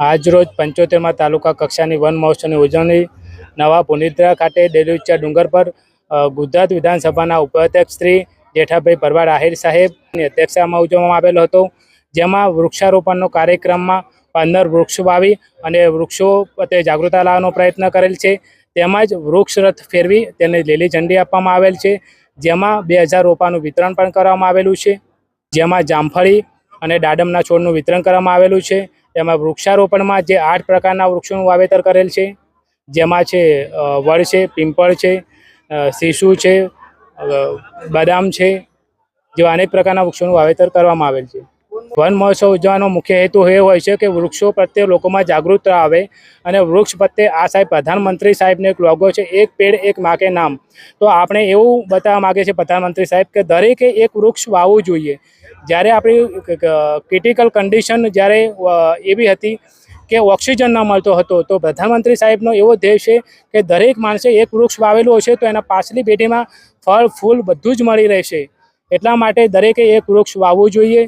આજરોજ પંચોતેરમાં તાલુકા કક્ષાની વન મહોત્સવની ઉજવણી નવા પુનિદ્રા ખાતે ડેલુચા ડુંગર પર ગુજરાત વિધાનસભાના ઉપાધ્યક્ષ શ્રી જેઠાભાઈ પરવાડ આહિર સાહેબની અધ્યક્ષતામાં ઉજવવામાં આવેલો હતો. જેમાં વૃક્ષારોપણનો કાર્યક્રમમાં પંદર વૃક્ષ વાવી અને વૃક્ષો પ્રત્યે જાગૃતતા લાવવાનો પ્રયત્ન કરેલ છે. તેમજ વૃક્ષ રથ ફેરવી તેને લીલી ઝંડી આપવામાં આવેલ છે. જેમાં બે હજાર રોપાનું વિતરણ પણ કરવામાં આવેલું છે. જેમાં જામફળી અને દાડમના છોડનું વિતરણ કરવામાં આવેલું છે. તેમાં વૃક્ષારોપણમાં જે આઠ પ્રકારના વૃક્ષોનું વાવેતર કરેલ છે, જેમાં છે વડ છે, પિંપળ છે શીશુ છે બદામ છે, જેવા અનેક પ્રકારના વૃક્ષોનું વાવેતર કરવામાં આવેલ છે. વન મહોત્સવ ઉજવવાનો મુખ્ય હેતુ એ હોય છે કે વૃક્ષો પ્રત્યે લોકોમાં જાગૃતતા આવે અને વૃક્ષ પ્રત્યે આ સાહેબ પ્રધાનમંત્રી સાહેબનો એક લોગો છે, એક પેડ, એક માકે નામ. તો આપણે એવું બતાવવા માગે છે પ્રધાનમંત્રી સાહેબ કે દરેકે એક વૃક્ષ વાવવું જોઈએ. જ્યારે આપણી ક્રિટિકલ કન્ડિશન જ્યારે એવી હતી કે ઓક્સિજન ન મળતો હતો, તો પ્રધાનમંત્રી સાહેબનો એવો ધ્યેય છે કે દરેક માણસે એક વૃક્ષ વાવેલું હશે તો એના પાછલી પેઢીમાં ફળ, ફૂલ બધું જ મળી રહેશે. એટલા માટે દરેકે એક વૃક્ષ વાવવું જોઈએ.